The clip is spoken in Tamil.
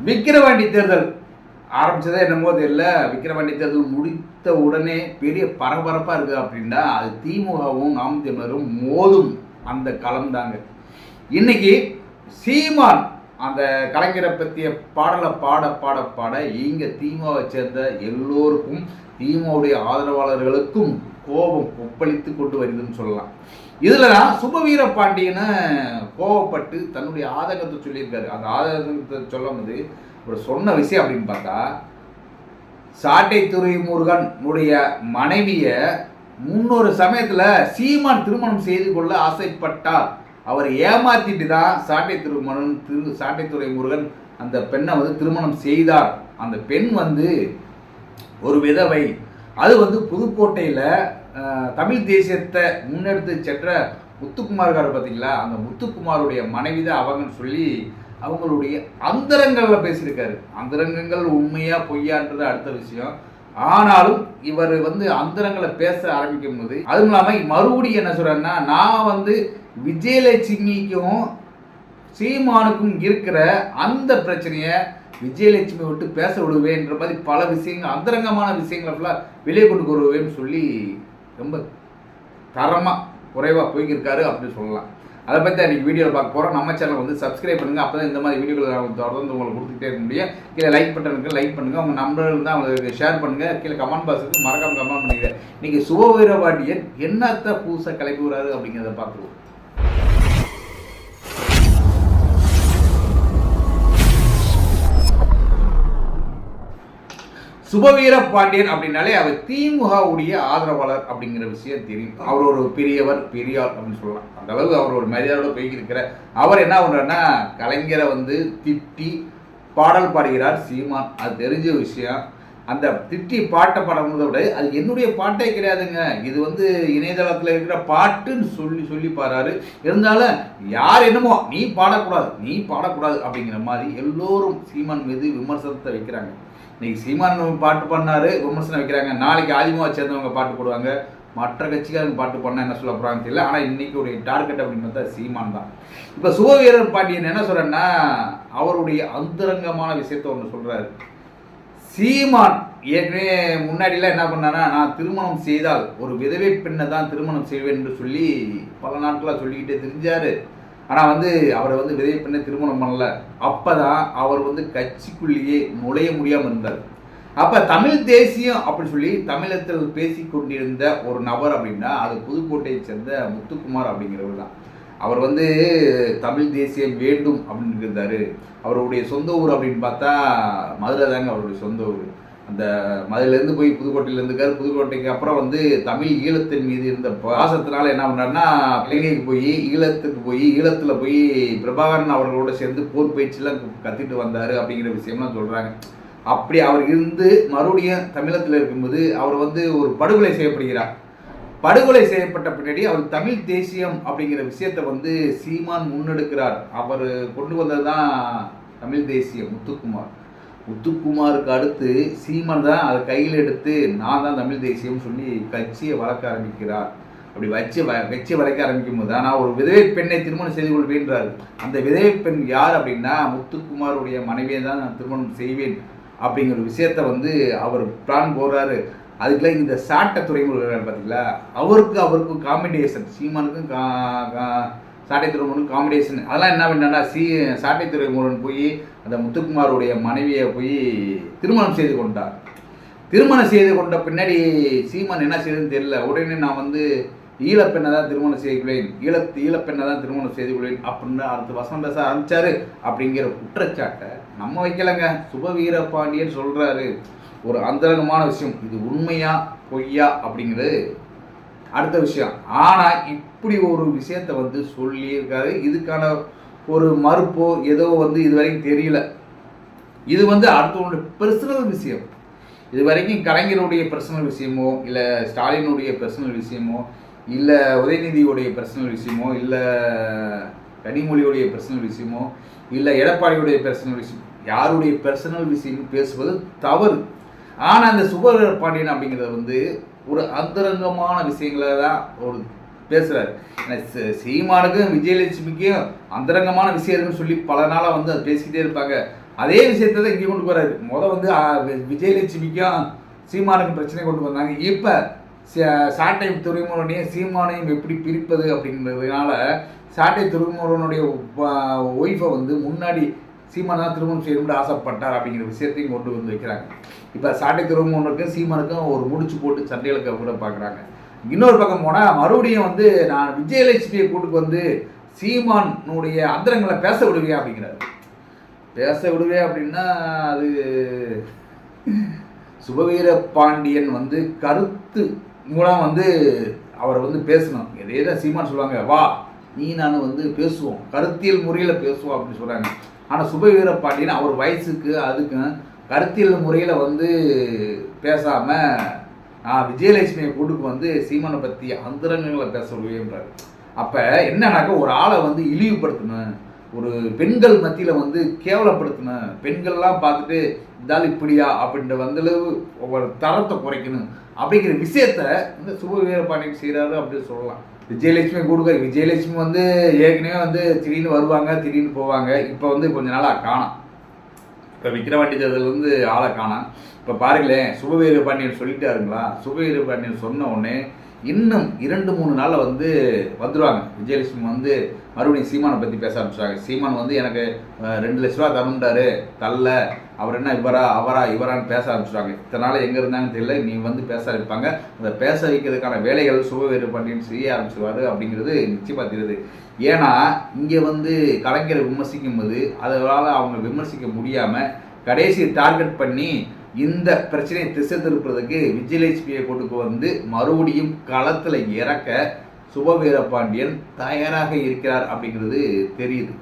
விக்கிரவாண்டி தேர்தல். ஆரம்பிச்சதே என்னமோ தெரியல. விக்கிரவாண்டி தேர்தல் முடித்த உடனே பெரிய பரபரப்பாக இருக்குது அப்படின்னா அது திமுகவும் நாம் தமிழரும் மோதும் அந்த களம் தாங்க. இன்னைக்கு சீமான் அந்த கலைஞரை பற்றிய பாடலை பாட பாட பாட இங்கே திமுகவை சேர்ந்த எல்லோருக்கும் திமுகவுடைய ஆதரவாளர்களுக்கும் கோபம் கொப்பளித்து கொண்டு வருதுன்னு சொல்லலாம். இதில் தான் சுபவீர பாண்டியனை கோவப்பட்டு தன்னுடைய ஆதங்கத்தை சொல்லியிருக்காரு. அந்த ஆதங்கத்தை சொல்லும் போது ஒரு சொன்ன விஷயம் அப்படின்னு பார்த்தா சாட்டைத்துறை முருகனுடைய மனைவியை முன்னொரு சமயத்தில் சீமான் திருமணம் செய்து கொள்ள ஆசைப்பட்டார். அவர் ஏமாத்திட்டு தான் சாட்டை திருமணம் திரு சாட்டைத்துறை முருகன் அந்த பெண்ணை வந்து திருமணம் செய்தார். அந்த பெண் வந்து ஒரு விதவை. அது வந்து புதுக்கோட்டையில் தமிழ் தேசியத்தை முன்னெடுத்து சென்ற முத்துக்குமார் கார் பார்த்தீங்களா? அந்த முத்துக்குமாருடைய மனைவி தான் அவங்கன்னு சொல்லி அவங்களுடைய அந்தரங்களில் பேசியிருக்காரு. அந்தரங்கங்கள் உண்மையா பொய்யான்றது அடுத்த விஷயம். ஆனாலும் இவர் வந்து அந்தரங்களை பேச ஆரம்பிக்கும் போது அதுவும் இல்லாமல் மறுபடியும் என்ன சொல்கிறேன்னா நான் வந்து விஜயலட்சுமிக்கும் சீமானுக்கும் இருக்கிற அந்த பிரச்சனையை விஜயலட்சுமி விட்டு பேச விடுவேன்ற மாதிரி பல விஷயங்கள் அந்தரங்கமான விஷயங்களை ஃபுல்லாக வெளியே கொண்டு வருவேன்னு சொல்லி ரொம்ப தரமாக குறைவாக போய்க்கிருக்காரு அப்படின்னு சொல்லலாம். அதை பற்றி அன்றைக்கி வீடியோவில் பார்க்க போகிறோம் நம்ம சேனல் வந்து சப்ஸ்கிரைப் பண்ணுங்கள் அப்போ தான் இந்த மாதிரி வீடியோக்களை நான் தொடர்ந்து உங்களுக்கு கொடுத்துட்டே இருக்க முடியும். கீழே லைக் பட்டனுக்கு லைக் பண்ணுங்கள் உங்கள் நம்பர் இருந்தால் அவங்களுக்கு ஷேர் பண்ணுங்கள் கீழே கமெண்ட் பாக்ஸுக்கு மறக்காமல் கமெண்ட் பண்ணிக்கிறேன் இன்றைக்கி சுபவீரபாண்டியன் என்னத்தை புதுசாக கிளப்பி விடுறாரு அப்படிங்கிறத பார்த்துருவோம். சுபவீர பாண்டியன் அப்படின்னாலே அவர் திமுகவுடைய ஆதரவாளர் அப்படிங்கிற விஷயம் தெரியும். அவர் ஒரு பெரியவர் பெரியார் அப்படின்னு சொல்லலாம். அந்த அளவுக்கு அவர் ஒரு மரியாதையோட போய்க்கிருக்கிற. அவர் என்ன பண்றாருன்னா கலைஞரை வந்து திட்டி பாடல் பாடுகிறார் சீமான். அது தெரிஞ்ச விஷயம். அந்த திட்டி பாட்டை பாடுறதை விட அது என்னுடைய பாட்டே கிடையாதுங்க. இது வந்து இணையதளத்தில் இருக்கிற பாட்டுன்னு சொல்லி சொல்லி பாடுறாரு. இருந்தாலும் யார் என்னமோ நீ பாடக்கூடாது நீ பாடக்கூடாது அப்படிங்கிற மாதிரி எல்லோரும் சீமான் மீது விமர்சனத்தை வைக்கிறாங்க. இன்னைக்கு சீமான் பாட்டு பண்ணாரு விமர்சனம் வைக்கிறாங்க. நாளைக்கு ஆதிமுக சேர்ந்தவங்க பாட்டு போடுவாங்க. மற்ற கட்சிக்காரங்க பாட்டு பண்ணால் என்ன சொல்ல போகிறாங்க தெரியல. ஆனால் இன்னைக்கு உடைய டார்கெட் அப்படின்னு பார்த்தா சீமான் தான். இப்போ சுபவீரர் பாண்டியன் என்ன சொல்கிறேன்னா அவருடைய அந்தரங்கமான விஷயத்த ஒன்று சொல்கிறாரு சீமான் ஏற்கனவே முன்னாடிலாம் என்ன பண்ணானா நான் திருமணம் செய்தால் ஒரு விதவை பெண்ணை தான் திருமணம் செய்வேன் என்று சொல்லி பல நாட்களாக சொல்லிக்கிட்டே தெரிஞ்சார். ஆனால் வந்து அவரை வந்து விதவை பெண்ணை திருமணம் பண்ணல. அப்போ தான் அவர் வந்து கட்சிக்குள்ளேயே நுழைய முடியாமல் இருந்தார். அப்போ தமிழ் தேசியம் அப்படின்னு சொல்லி தமிழத்தில் பேசி கொண்டிருந்த ஒரு நபர் அப்படின்னா அது புதுக்கோட்டையை சேர்ந்த முத்துக்குமார் அப்படிங்கிறவர் தான். அவர் வந்து தமிழ் தேசியம் வேண்டும் அப்படின்னு இருந்தார். அவருடைய சொந்த ஊர் அப்படின்னு பார்த்தா மதுரை தாங்க அவருடைய சொந்த ஊர். அந்த மதுரையிலேருந்து போய் புதுக்கோட்டையிலேருந்து இருந்துக்காரு. புதுக்கோட்டைக்கு அப்புறம் வந்து தமிழ் ஈழத்தின் மீது இருந்த பாசத்தினால என்ன பண்ணாருன்னா இலங்கைக்கு போய் ஈழத்துக்கு போய் ஈழத்தில் போய் பிரபாகரன் அவர்களோட சேர்ந்து போர் பயிற்சியெலாம் கற்றுட்டு வந்தார் அப்படிங்கிற விஷயம்லாம் சொல்கிறாங்க அப்படி அவர் இருந்து மறுபடியும் தமிழத்தில் இருக்கும்போது அவர் வந்து ஒரு படுகொலை செய்யப்படுகிறார். படுகொலை செய்யப்பட்ட பின்னாடி அவர் தமிழ் தேசியம் அப்படிங்கிற விஷயத்தை வந்து சீமான் முன்னெடுக்கிறார். அவர் கொண்டு வந்தது தான் தமிழ் தேசியம் முத்துக்குமார். முத்துக்குமாருக்கு அடுத்து சீமான் தான் அதை கையில் எடுத்து நான் தான் தமிழ் தேசியம் சொல்லி கட்சியை வளர்க்க ஆரம்பிக்கிறார். அப்படி வச்சு வ கட்சியை வளர்க்க ஆரம்பிக்கும் போது ஆனால் ஒரு விதவை பெண்ணை திருமணம் செய்து கொள்வேன்றார். அந்த விதவை பெண் யார் அப்படின்னா முத்துக்குமாருடைய மனைவியை தான் நான் திருமணம் செய்வேன் அப்படிங்கிற விஷயத்த வந்து அவர் பிளான் போடுறாரு. அதுக்கெல்லாம் இந்த சாட்டை துறைமுருகன் பார்த்தீங்களா அவருக்கு அவருக்கும் காம்பினேஷன் சீமானுக்கும் கா கா சாட்டை துறைமுருகன் காம்பினேஷன் அதெல்லாம் என்ன பண்ணா சீ சாட்டை துறைமுருகன் போய் அந்த முத்துக்குமாருடைய மனைவியை போய் திருமணம் செய்து கொண்டார். திருமணம் செய்து கொண்ட பின்னாடி சீமான் என்ன செய்யுதுன்னு தெரியல. உடனே நான் வந்து ஈழப்பெண்ணை தான் திருமணம் செய்து கொள்வேன் ஈழத்து ஈழப்பெண்ணை தான் திருமணம் செய்து கொள்வேன் அப்படின்னு அடுத்த வசனம் பேச ஆரம்பிச்சாரு. அப்படிங்கிற குற்றச்சாட்டை நம்ம வைக்கலைங்க. சுப பாண்டியன் சொல்கிறாரு ஒரு அந்தரங்கமான விஷயம். இது உண்மையா பொய்யா அப்படிங்கிறது அடுத்த விஷயம். ஆனா இப்படி ஒரு விஷயத்த வந்து சொல்லியிருக்காரு. இதுக்கான ஒரு மறுப்போ ஏதோ வந்து இது வரைக்கும் தெரியல. இது வந்து அடுத்தவனுடைய பர்சனல் விஷயம். இது வரைக்கும் கலைஞருடைய பர்சனல் விஷயமோ இல்லை ஸ்டாலினுடைய பர்சனல் விஷயமோ இல்லை உதயநிதியுடைய பர்சனல் விஷயமோ இல்லை கனிமொழியுடைய பர்சனல் விஷயமோ இல்லை எடப்பாடியுடைய பர்சனல் விஷயம் யாருடைய பர்சனல் விஷயம் பேசுவது தவறு. ஆனால் அந்த சுப பாண்டியன் அப்படிங்கிறத வந்து ஒரு அந்தரங்கமான விஷயங்களை தான் ஒரு பேசுகிறாரு ஏன்னா சீமானுக்கும் விஜயலட்சுமிக்கும் அந்தரங்கமான விஷயம் இருக்குன்னு சொல்லி பல நாளாக வந்து அது பேசிக்கிட்டே இருப்பாங்க. அதே விஷயத்தை தான் இங்கே கொண்டு போகிறாரு முத வந்து விஜயலட்சுமிக்கும் சீமானுக்கும் பிரச்சனை கொண்டு வந்தாங்க. இப்போ சாட்டை துறைமுகனையும் சீமானையும் எப்படி பிரிப்பது அப்படிங்கிறதுனால சாட்டை துறைமுகனுடைய ஒய்ஃபை வந்து முன்னாடி சீமான் தான் திருமணம் செய்யணும்னு ஆசைப்பட்டார் அப்படிங்கிற விஷயத்தையும் கொண்டு வந்து வைக்கிறாங்க. இப்போ சாட்டை துறைமுகனுக்கும் சீமானுக்கும் ஒரு முடிச்சு போட்டு சண்டைகளுக்கு கூட பார்க்குறாங்க இன்னொரு பக்கம் போனால் மறுபடியும் வந்து நான் விஜயலட்சுமியை கூட்டுக்கு வந்து சீமானுடைய அந்தரங்களை பேச விடுவியா அப்படிங்கிறாரு. பேச விடுவே அப்படின்னா அது சுபவீர பாண்டியன் வந்து கருத்து மூலம் வந்து அவர் வந்து பேசணும். எதே தான் சீமான் சொல்லுவாங்க வா நீ நான் வந்து பேசுவோம். கருத்தியல் முறையில் பேசுவோம் அப்படின்னு சொல்கிறாங்க ஆனால் சுபவீர பாண்டியன் அவர் வயசுக்கு அதுக்கு கருத்தியல் முறையில் வந்து பேசாமல் நான் விஜயலட்சுமியை கூட்டுக்கு வந்து சீமானை பற்றி அந்தரங்கங்களை பேச முடியுன்றார் அப்போ என்னன்னாக்கா ஒரு ஆளை வந்து இழிவுபடுத்தணும். ஒரு பெண்கள் மத்தியில் வந்து கேவலப்படுத்தணும். பெண்கள்லாம் பார்த்துட்டு இதால் இப்படியா? அப்படின்ற வந்தளவு ஒவ்வொரு தரத்தை குறைக்கணும். அப்படிங்கிற விஷயத்த இந்த சுப வீரபாண்டியன் செய்கிறாரு அப்படின்னு சொல்லலாம். விஜயலட்சுமி கொடுக்க விஜயலட்சுமி வந்து ஏற்கனவே வந்து திடீர்னு வருவாங்க திடீர்னு போவாங்க. இப்போ வந்து கொஞ்ச நாளாக காணோம். இப்போ விக்ரவாண்டி தேர்தல் வந்து ஆளை காணான் இப்போ பாருங்களேன் சுபவீர பாண்டியன் சொல்லிட்டாருங்களா? சுபவீர பாண்டியன் சொன்ன உடனே இன்னும் இரண்டு மூணு நாளில் வந்து வந்துடுவாங்க விஜயலட்சுமி வந்து மறுபடியும் சீமானை பற்றி பேச ஆரம்பிச்சாங்க சீமான் வந்து எனக்கு ரெண்டு லட்ச ரூபா தரணுன்றாரு தள்ள அவர் என்ன இவரா அவரா இவரான்னு பேச ஆரம்பிச்சிட்டாங்க இத்தனை நாள் எங்கே இருந்தாங்கன்னு தெரியல. நீ வந்து பேச ஆரம்பிப்பாங்க. அந்த பேச வைக்கிறதுக்கான வேலைகள் சுபவேறு பண்ணின்னு செய்ய ஆரம்பிச்சிருவாரு அப்படிங்கிறது நிச்சயமாக தெரியுது. ஏன்னா இங்கே வந்து கலைஞரை விமர்சிக்கும் போது அதனால் அவங்க விமர்சிக்க முடியாமல் கடைசி டார்கெட் பண்ணி இந்த பிரச்சனையை திசை திருப்புறதுக்கு விஜயலட்சுமியை கொண்டுக்கு வந்து மறுபடியும் களத்தில் இறக்க சுபவீர பாண்டியன் தயாராக இருக்கிறார் அப்படிங்கிறது தெரியுது.